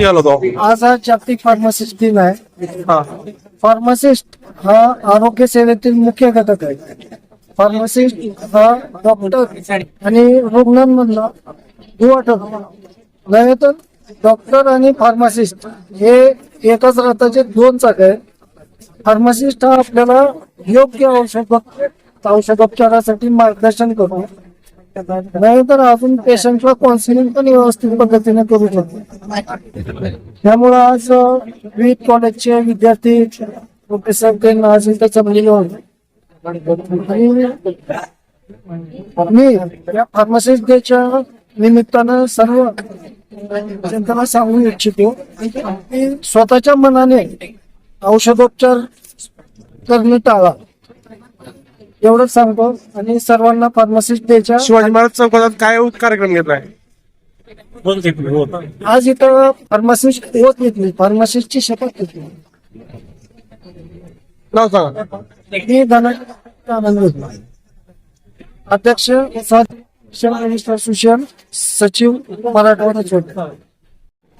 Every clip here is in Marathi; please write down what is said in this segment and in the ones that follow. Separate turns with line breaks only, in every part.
निघालो होतो
आज हा जागतिक फार्मासिस्ट दिन आहे.
हा.
फार्मासिस्ट हा आरोग्य सेवेतील मुख्य घटक आहे. फार्मासिस्ट हा डॉक्टर आणि रुग्णांमधला दुवा ठरतो नव्हे तर डॉक्टर आणि फार्मासिस्ट हे एकाच रथाचे दोन चाक आहेत. फार्मासिस्ट हा आपल्याला योग्य औषध औषधोपचारासाठी मार्गदर्शन करतो नाही तर अजून पेशंटला काउन्सिलिंग पण व्यवस्थित पद्धतीने करू शकतो. त्यामुळं आज विविध कॉलेजचे विद्यार्थी प्रोफेसर ते आज इथं जमलेले होते मी या फार्मासिस्ट डेच्या निमित्तानं सर्व जनतेला सांगू इच्छितो की स्वतःच्या मनाने औषधोपचार करणे टाळा. एवढंच सांगतो. आणि सर्वांना फार्मासिस्ट
शिवाजी महाराज चौकात काय कार्यक्रम घेतलाय
आज इथं फार्मासिस्ट होत घेतली फार्मासिस्टची शपथ घेतली
नाव सांगा.
मी धनंजय आनंद घेतला अध्यक्ष सचिव मराठवाडा छोटे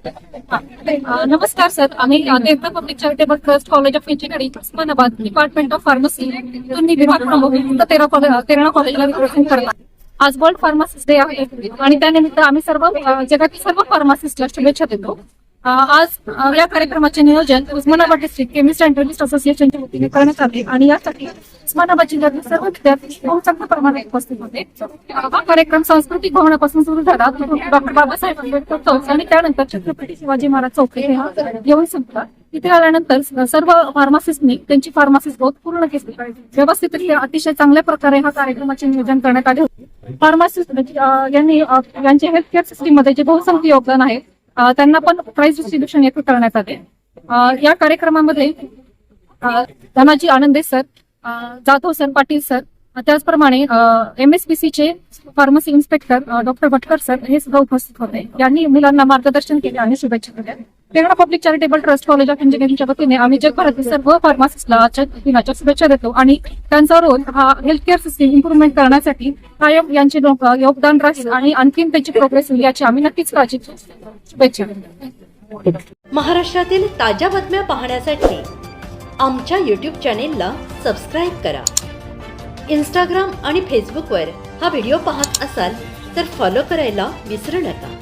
नमस्कार सर. आम्ही देवता public charitable trust college of engineering Osmanabad department of pharmacy तुम्ही विभाग प्रमुख तेरा तेरणा कॉलेजला रिप्रेझेंट करणार. आज वर्ल्ड फार्मासिस्ट डे आहे आणि त्यानिमित्त आम्ही सर्व जगातील सर्व फार्मासिस्टला शुभेच्छा देतो. आज या कार्यक्रमाचे नियोजन Osmanabad district chemist and druggist असोसिएशनच्या वतीने करण्यात आले आणि यासाठी उस्मानाबाद जिल्ह्यातील सर्व विद्यार्थी खूप चांगल्या प्रमाणात उपस्थित होते. हा कार्यक्रम सांस्कृतिक भवनापासून सुरू झाला. डॉक्टर बाबासाहेब आंबेडकर चौक आणि त्यानंतर छत्रपती शिवाजी महाराज चौक येऊन संपला. तिथे आल्यानंतर सर्व फार्मासिस्टनी त्यांची फार्मासिस्ट ग्रोथ पूर्ण केली. व्यवस्थितरित्या अतिशय चांगल्या प्रकारे हा कार्यक्रमाचे नियोजन करण्यात आले होते. फार्मासिस्ट यांनी यांचे हेल्थ केअर सिस्टीममध्ये जे बहुसंख्य योगदान आहे त्यांना पण प्राइज डिस्ट्रीब्युशन येथे करण्यात आले. या कार्यक्रमामध्ये Dhanaji Anande sir Jadhav sir Patil sir अ, त्याचप्रमाणे पी सीचे pharmacy inspector doctor Bhatkar sir हे सुद्धा उपस्थित होते. यांनी मुलांना मार्गदर्शन केले आणि शुभेच्छा दिल्या. Terna public charitable trust college of इंजिनिअरिंगच्या वतीने आम्ही जगभरातील सर्व फार्मासिस्टला आजच्या दिनाच्या शुभेच्छा देतो आणि त्यांचा रोल हा हेल्थ केअर सिस्टीम इम्प्रुव्हमेंट करण्यासाठी कायम यांचे योगदान राहील आणि आणखीन त्यांची प्रोग्रेस होईल याची आम्ही नक्कीच काळजी शुभेच्छा.
महाराष्ट्रातील ताज्या बातम्या पाहण्यासाठी आमच्या यूट्यूब चॅनेलला सबस्क्राईब करा. इंस्टाग्राम आणि फेसबुकवर हा व्हिडिओ पाहत असाल तर फॉलो करायला विसरू नका.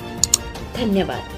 धन्यवाद.